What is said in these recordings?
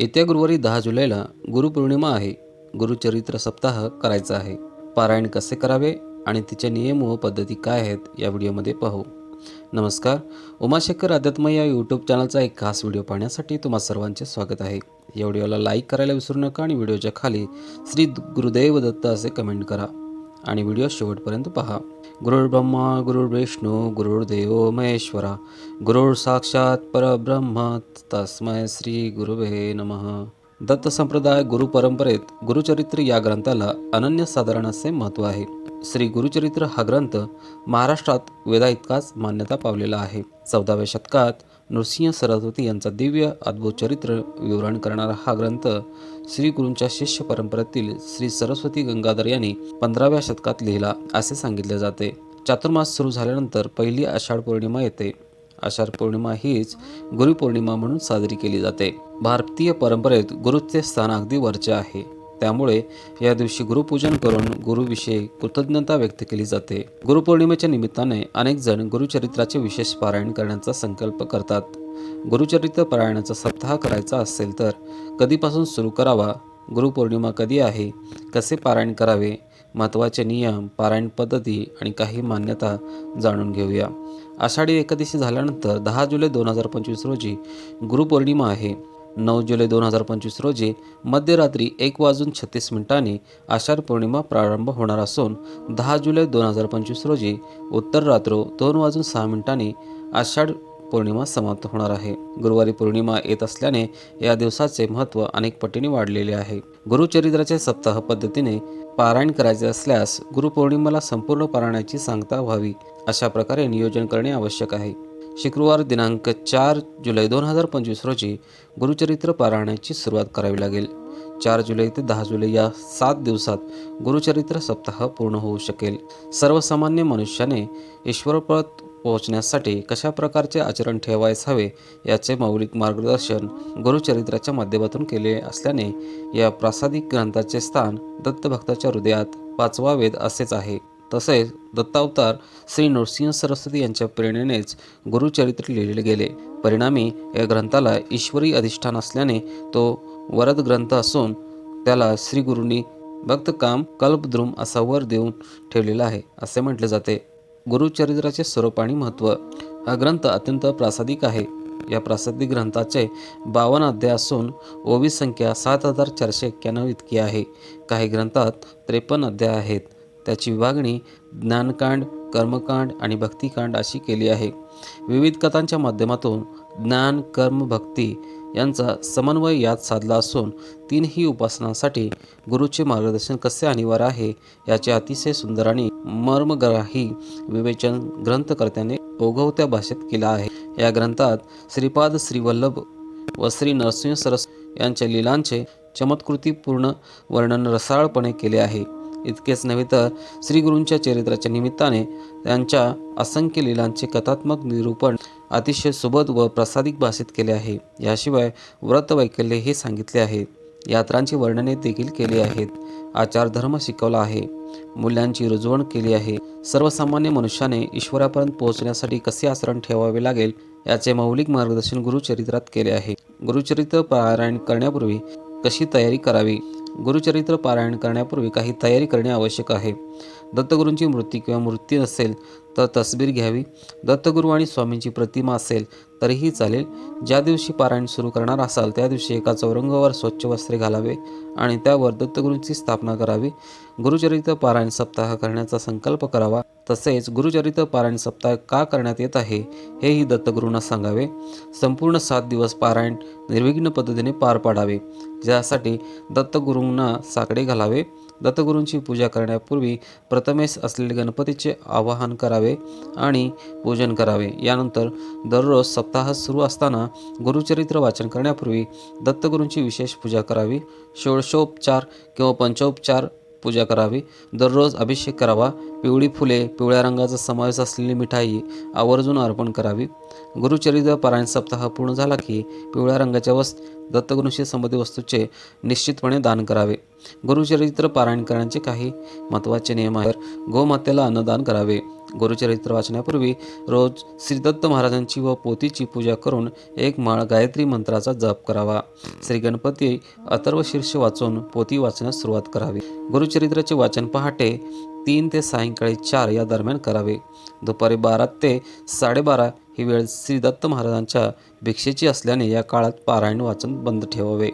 येत्या गुरुवारी दहा जुलैला गुरुपौर्णिमा आहे. गुरुचरित्र सप्ताह करायचा आहे. पारायण कसे करावे आणि तिचे नियम व पद्धती काय आहेत या व्हिडिओमध्ये पाहू. नमस्कार. उमाशेखर अध्यात्म या यूट्यूब चॅनलचा एक खास व्हिडिओ पाहण्यासाठी तुम्हा सर्वांचे स्वागत आहे. या व्हिडिओला लाईक करायला विसरू नका आणि व्हिडिओच्या खाली श्री गुरुदेव दत्त असे कमेंट करा. आणि व्हिडिओ शेवटपर्यंत पहा. गुरुर् ब्रह्मा गुरुर्विष्णू गुरुर्देव महेश्वरा गुरुर साक्षात परब्रह्म तस्मै श्री गुरुवे नमः. दत्त संप्रदाय गुरु परंपरेत गुरुचरित्र या ग्रंथाला अनन्यसाधारण असे महत्त्व आहे. श्री गुरुचरित्र हा ग्रंथ महाराष्ट्रात वेदा इतकाच मान्यता पावलेला आहे. चौदाव्या शतकात नृसिंह सरस्वती यांचा दिव्य अद्भुत चरित्र विवरण करणारा हा ग्रंथ श्री गुरूंच्या शिष्य परंपरेतील श्री सरस्वती गंगाधर यांनी पंधराव्या शतकात लिहिला असे सांगितले जाते. चातुर्मास सुरू झाल्यानंतर पहिली आषाढ पौर्णिमा येते. आषाढ पौर्णिमा हीच गुरुपौर्णिमा म्हणून साजरी केली जाते. भारतीय परंपरेत गुरुचे स्थान अगदी वरचे आहे. त्यामुळे या दिवशी गुरुपूजन करून गुरुविषयी कृतज्ञता व्यक्त केली जाते. गुरुपौर्णिमेच्या निमित्ताने अनेक जण गुरुचरित्राचे विशेष पारायण करण्याचा संकल्प करतात. गुरुचरित्र पारायणाचा सप्ताह करायचा असेल तर कधीपासून सुरू करावा? गुरुपौर्णिमा कधी आहे? कसे पारायण करावे? महत्त्वाचे नियम पारायण पद्धती आणि काही मान्यता जाणून घेऊया. आषाढी एकादशी झाल्यानंतर दहा जुलै दोन हजार पंचवीस रोजी गुरुपौर्णिमा आहे. नऊ जुलै दोन हजार पंचवीस रोजी मध्यरात्री एक वाजून छत्तीस मिनिटांनी आषाढ पौर्णिमा प्रारंभ होणार असून दहा जुलै दोन हजार पंचवीस रोजी उत्तर रात्र दोन वाजून सहा मिनिटांनी आषाढ पौर्णिमा समाप्त होणार आहे. गुरुवारी पौर्णिमा येत असल्याने या दिवसाचे महत्त्व अनेक पटीने वाढलेले आहे. गुरुचरित्राचे सप्ताह पद्धतीने पारायण करायचे असल्यास गुरुपौर्णिमेला संपूर्ण पारायणाची सांगता व्हावी अशा प्रकारे नियोजन करणे आवश्यक आहे. शुक्रवार दिनांक चार जुलै दोन हजार पंचवीस रोजी गुरुचरित्र पारायणाची सुरुवात करावी लागेल. चार जुलै ते दहा जुलै या सात दिवसात गुरुचरित्र सप्ताह पूर्ण होऊ शकेल. सर्वसामान्य मनुष्याने ईश्वरपद पोहोचण्यासाठी कशा प्रकारचे आचरण ठेवायचे हवे याचे मौलिक मार्गदर्शन गुरुचरित्राच्या माध्यमातून केले असल्याने या प्रासादिक ग्रंथाचे स्थान दत्तभक्ताच्या हृदयात पाचवा वेद असेच आहे. तसेच दत्तावतार श्री नृसिंह सरस्वती यांच्या प्रेरणेनेच गुरुचरित्र लिहिले गेले. परिणामी या ग्रंथाला ईश्वरी अधिष्ठान असल्याने तो वरद ग्रंथ असून त्याला श्री गुरूंनी भक्तकाम कल्पद्रुम असा वर देऊन ठेवलेला आहे असे म्हटले जाते. गुरुचरित्राचे स्वरूप आणि महत्त्व. हा ग्रंथ अत्यंत प्रासादिक आहे. या प्रासादिक ग्रंथाचे बावन्न अध्याय असून ओवी संख्या सात हजार चारशे एक्क्याण्णव इतकी आहे. काही ग्रंथात त्रेपन्न अध्याय आहेत. त्याची विभागणी ज्ञानकांड कर्मकांड आणि भक्तिकांड अशी केली आहे. विविध कथांच्या माध्यमातून ज्ञान कर्म भक्ती यांचा समन्वय यात साधला असून तीनही उपासनांसाठी गुरुचे मार्गदर्शन कसे अनिवार्य आहे याचे अतिशय सुंदर आणि मर्मग्राही विवेचन ग्रंथकर्त्याने ओघवत्या भाषेत केला आहे. या ग्रंथात श्रीपाद श्रीवल्लभ व श्री नरसिंह सरस यांच्या लीलांचे चमत्कृतीपूर्ण वर्णन रसाळपणे केले आहे. इतकेच नव्हे तर श्रीगुरूंच्या चरित्राच्या निमित्ताने त्यांच्या असंख्य लीलांचे कथात्मक निरूपण अतिशय सुबोध व प्रसादिक भाषेत केले आहे. याशिवाय व्रत वैकल्य हे सांगितले आहे. यात्रांची वर्णने देखील केली आहेत. आचारधर्म शिकवला आहे. मूल्यांची रुजवण केली आहे. सर्वसामान्य मनुष्याने ईश्वरापर्यंत पोहोचण्यासाठी कसे आचरण ठेवावे लागेल याचे मौलिक मार्गदर्शन गुरुचरित्रात केले आहे. गुरुचरित्र पारायण करण्यापूर्वी कशी तयारी करावी गुरुचरित्र पारायण करण्यापूर्वी काही तयारी करणे आवश्यक आहे. दत्तगुरूंची मूर्ती किंवा मूर्ती नसेल तर तसबीर घ्यावी. दत्तगुरू आणि स्वामींची प्रतिमा असेल तरीही चालेल. ज्या दिवशी पारायण सुरू करणार असाल त्या दिवशी एका चौरंगावर स्वच्छ वस्त्रे घालावे आणि त्यावर दत्तगुरूंची स्थापना करावी. गुरुचरित्र पारायण सप्ताह करण्याचा संकल्प करावा. तसेच गुरुचरित्र पारायण सप्ताह का करण्यात येत आहे हेही दत्तगुरूंना सांगावे. संपूर्ण सात दिवस पारायण निर्विघ्न पद्धतीने पार पाडावे. ज्यासाठी दत्तगुरूंना साकडे घालावे. दत्तगुरूंची पूजा करण्यापूर्वी प्रथमेश असलेले गणपतीचे आवाहन करावे आणि पूजन करावे. यानंतर दररोज सप्ताह सुरू असताना गुरुचरित्र वाचन करण्यापूर्वी दत्तगुरूंची विशेष पूजा करावी. षोडशोपचार किंवा पंचोपचार पूजा करावी. दररोज अभिषेक करावा. पिवळी फुले पिवळ्या रंगाचा समावेश असलेली मिठाई आवर्जून अर्पण करावी. गुरुचरित्र पारायण सप्ताह पूर्ण झाला की पिवळ्या रंगाच्या वस्तू दत्तगुरूंशी संबंधित वस्तूचे निश्चितपणे दान करावे. गुरुचरित्र पारायण करण्याचे काही महत्त्वाचे नियम आहेत. गोमातेला अन्नदान करावे. गुरुचरित्र वाचण्यापूर्वी रोज श्रीदत्त महाराजांची व पोतीची पूजा करून एक माळ गायत्री मंत्राचा जप करावा. श्री गणपती अथर्व शीर्ष वाचून पोती वाचण्यास सुरुवात करावी. गुरुचरित्राचे वाचन पहाटे तीन ते सायंकाळी चार या दरम्यान करावे. दुपारी बारा ते साडेबारा ही वेळ श्री दत्त महाराजांच्या भिक्षेची असल्याने या काळात पारायण वाचन बंद ठेवावे.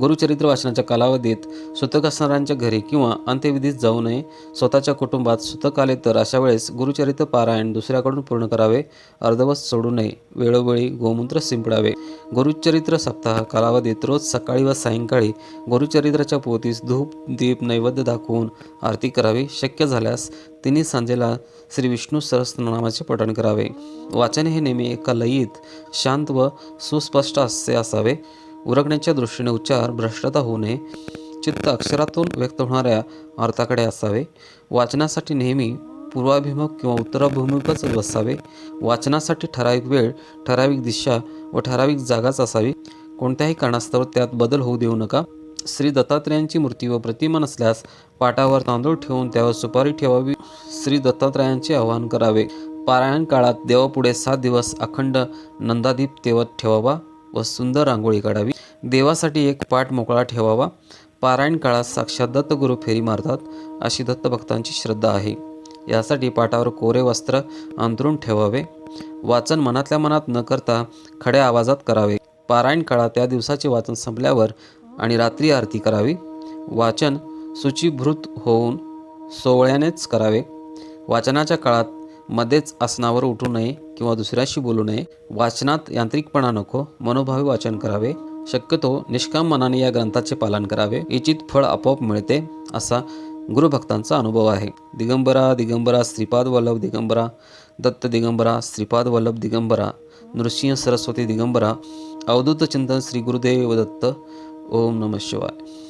गुरुचरित्र वाचनाच्या कालावधीत सुतक असणाऱ्यांच्या घरी किंवा अंत्यविधीत जाऊ नये स्वतःच्या कुटुंबात सुतक आले तर अशा वेळेस गुरुचरित्र पारायण दुसऱ्याकडून पूर्ण करावे अर्धवस सोडू नये वेळोवेळी गोमूत्र शिंपडावे गुरुचरित्र सप्ताह कालावधीत रोज सकाळी व सायंकाळी गुरुचरित्राच्या पोतीस धूप दीप नैवेद्य दाखवून आरती करावी. शक्य झाल्यास तिन्ही सांजेला श्री विष्णू सहस्त्रनामाचे पठण करावे. वाचन हे नेहमी एका लयीत शांत व सुस्पष्ट असे असावे. उरकण्याच्या दृष्टीने उच्चार भ्रष्टता होऊ नये. चित्त अक्षरातून व्यक्त होणाऱ्या अर्थाकडे असावे. वाचनासाठी नेहमी पूर्वाभिमुख किंवा उत्तराभिमुखच बसावे. वाचनासाठी ठराविक वेळ ठराविक दिशा व ठराविक जागाच असावी. कोणत्याही कारणास्तव त्यात बदल होऊ देऊ नका. श्री दत्तात्रयांची मूर्ती व प्रतिमा नसल्यास पाटावर तांदूळ ठेवून त्यावर सुपारी ठेवावी. श्री दत्तात्रयांचे आवाहन करावे. पारायण काळात देवापुढे सात दिवस अखंड नंदादीप तेवत ठेवावा व सुंदर रांगोळी काढावी. देवासाठी एक पाठ मोकळा ठेवावा. पारायण काळात साक्षात दत्तगुरू फेरी मारतात अशी दत्तभक्तांची श्रद्धा आहे. यासाठी पाटावर कोरे वस्त्र अंतरून ठेवावे. वाचन मनातल्या मनात न करता खड्या आवाजात करावे. पारायण काळात त्या दिवसाचे वाचन संपल्यावर आणि रात्री आरती करावी. वाचन शुचीभृत होऊन सोवळ्यानेच करावे. वाचनाच्या काळात मध्येच आसनावर उठू नये किंवा दुसऱ्याशी बोलू नये. वाचनात यांत्रिकपणा नको मनोभावी वाचन करावे. शक्यतो निष्काम मनाने या ग्रंथाचे पालन करावे. इचित फळ आपोआप मिळते असा गुरुभक्तांचा अनुभव आहे. दिगंबरा दिगंबरा श्रीपाद वल्लभ दिगंबरा दत्त दिगंबरा श्रीपाद वल्लभ दिगंबरा नृसिंह सरस्वती दिगंबरा अवधूत चिंतन श्री गुरुदेव दत्त. ओम नम शिवाय.